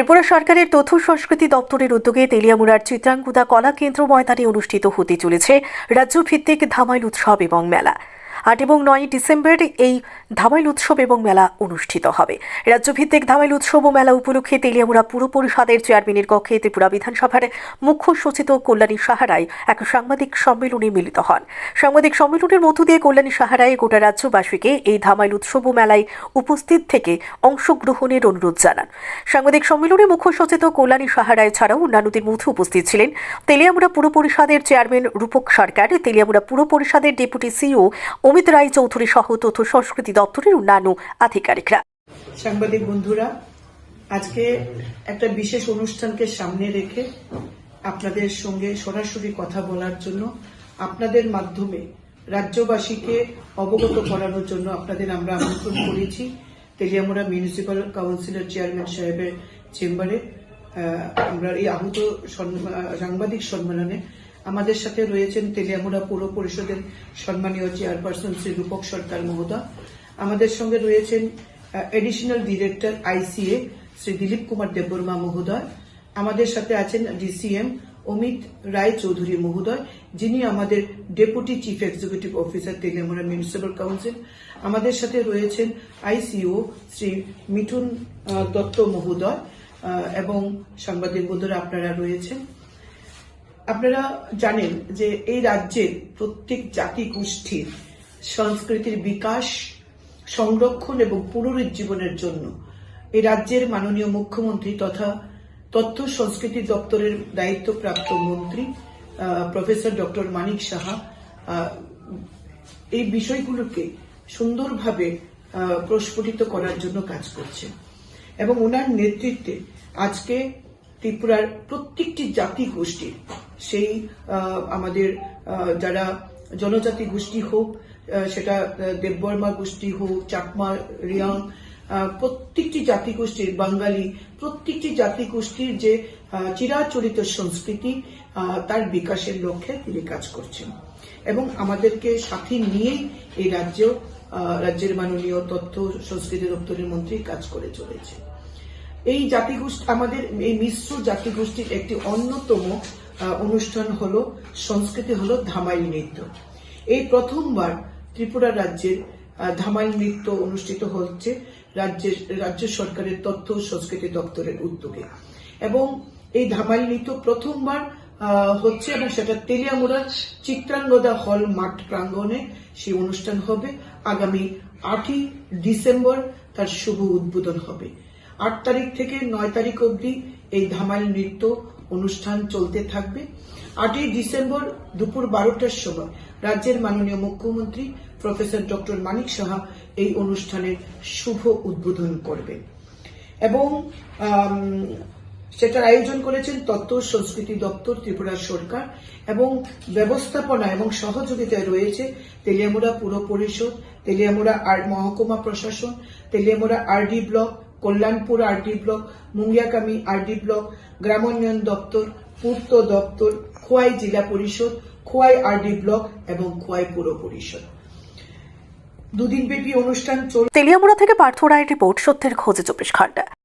ত্রিপুরা সরকারের তথ্য সংস্কৃতি দপ্তরের উদ্যোগে তেলিয়ামুড়ার চিত্রাঙ্গুদা কলা কেন্দ্র ময়দানে অনুষ্ঠিত হতে চলেছে রাজ্যভিত্তিক ধামাইল উৎসব এবং মেলা। আট এবং নয় ডিসেম্বর এই ধামাইল উৎসব এবং মেলা অনুষ্ঠিত হবে। রাজ্যভিত্তিক ধামাইল উৎসব ও মেলা উপলক্ষে তেলিয়ামুড়া পুর পরিষদের চেয়ারম্যানের কক্ষে ত্রিপুরা বিধানসভার মুখ্য সচেতক কল্যাণী সাহারায় এক সাংবাদিক সম্মেলনে মিলিত হন। সাংবাদিক সম্মেলনের মধ্য দিয়ে কল্যাণী সাহারায় গোটা রাজ্যবাসীকে এই ধামাইল উৎসব ও মেলায় উপস্থিত থেকে অংশগ্রহণের অনুরোধ জানান। সাংবাদিক সম্মেলনে মুখ্য সচেতক কল্যাণী সাহারায় ছাড়াও অন্যান্যদের মধ্যে উপস্থিত ছিলেন তেলিয়ামুড়া পুর পরিষদের চেয়ারম্যান রূপক সরকার, তেলিয়ামুড়া পুর পরিষদের ডেপুটি সিইও অমিত রায় চৌধুরী সহ তথ্য সংস্কৃতি দপ্তরের অন্যান্য আধিকারিকরা। সাংবাদিক বন্ধুরা, আজকে একটা বিশেষ অনুষ্ঠানকে সামনে রেখে আপনাদের সঙ্গে সরাসরি কথা বলার জন্য আপনাদের মাধ্যমে রাজ্যবাসীকে অবগত করানোর জন্য আপনাদের আমরা আমন্ত্রণ করেছি। তেলিয়ামুড়া মিউনিসিপাল কাউন্সিলর চেয়ারম্যান সাহেবের চেম্বারে আমরা এই আহত সাংবাদিক সম্মেলনে আমাদের সাথে রয়েছেন তেলিয়ামুড়া পৌর পরিষদের সম্মানীয় চেয়ারপারসন শ্রী রূপক সরকার মহোদয়। আমাদের সঙ্গে রয়েছেন additional director ICA Shri Dilip Kumar Debbarma মহোদয়। আমাদের সাথে আছেন ডিসিএম অমিত রায় চৌধুরী মহোদয়, যিনি আমাদের deputy chief executive officer Telangana municipal council আমাদের সাথে রয়েছেন আইসিও শ্রী মিঠুন দত্ত মহোদয় এবং সাংবাদিক বন্ধুরা আপনারা রয়েছেন। আপনারা জানেন যে এই রাজ্যের প্রত্যেক জাতি গোষ্ঠীর সংস্কৃতির বিকাশ, সংরক্ষণ এবং পুনরুজ্জীবনের জন্য এই রাজ্যের মাননীয় মুখ্যমন্ত্রী তথা তথ্য সংস্কৃতি দপ্তরের দায়িত্বপ্রাপ্ত মন্ত্রী প্রফেসর ডক্টর মানিক সাহা এই বিষয়গুলোকে সুন্দরভাবে প্রস্ফুটিত করার জন্য কাজ করছেন। এবং ওনার নেতৃত্বে আজকে ত্রিপুরার প্রত্যেকটি জাতি গোষ্ঠীর সেই আমাদের যারা জনজাতি গোষ্ঠী হোক সেটা দেববর্মা গোষ্ঠী হোক, চাকমা, রিয়াং প্রত্যেকটি জাতি গোষ্ঠীর, বাঙালি, প্রত্যেকটি জাতি গোষ্ঠীর যে চিরাচরিত সংস্কৃতি তার বিকাশের লক্ষ্যে তিনি কাজ করছেন। এবং আমাদেরকে সাথে নিয়েই এই রাজ্য রাজ্যের মাননীয় তথ্য সংস্কৃতি দপ্তরের মন্ত্রী কাজ করে চলেছে। এই জাতিগোষ্ঠী, আমাদের এই মিশ্র জাতিগোষ্ঠীর একটি অন্যতম অনুষ্ঠান হলো, সংস্কৃতি হলো ধামাইল নৃত্য। এই প্রথমবার ত্রিপুরা রাজ্যের ধামাইল নৃত্য অনুষ্ঠিত হচ্ছে রাজ্যের, রাজ্য সরকারের তথ্য সংস্কৃতি দপ্তরের উদ্যোগে। এবং এই ধামাইল নৃত্য প্রথমবার হচ্ছে এবং সেটা তেলিয়ামুড়ার চিত্রাঙ্গদা হল মাঠ প্রাঙ্গণে সেই অনুষ্ঠান হবে। আগামী আটই ডিসেম্বর তার শুভ উদ্বোধন হবে। আট তারিখ থেকে নয় তারিখ অবধি এই ধামাইল নৃত্য অনুষ্ঠান চলতে থাকবে। আটই ডিসেম্বর দুপুর বারোটার সময় রাজ্যের মাননীয় মুখ্যমন্ত্রী প্রফেসর ডক্টর মানিক সাহা এই অনুষ্ঠানের শুভ উদ্বোধন করবেন। এবং সেটার আয়োজন করেছেন তত্ত্ব সংস্কৃতি দপ্তর ত্রিপুরা সরকার এবং ব্যবস্থাপনা এবং সহযোগিতায় রয়েছে তেলিয়ামুড়া পুর পরিষদ, তেলিয়ামুড়া আর মহকুমা প্রশাসন, Teliamura RD block Kalyanpur RD block Mungiakami RD block, গ্রামোন্নয়ন দপ্তর, পূর্ত দপ্তর, খোয়াই জেলা পরিষদ, খোয়াই আরডি ব্লক এবং খোয়াই পুর পরিষদ। দুদিন দুদিনব্যাপী অনুষ্ঠান চল তেলিয়ামুড়া থেকে পার্থ রায়ের রিপোর্ট, সত্যের খোঁজে চব্বিশ ঘণ্টা।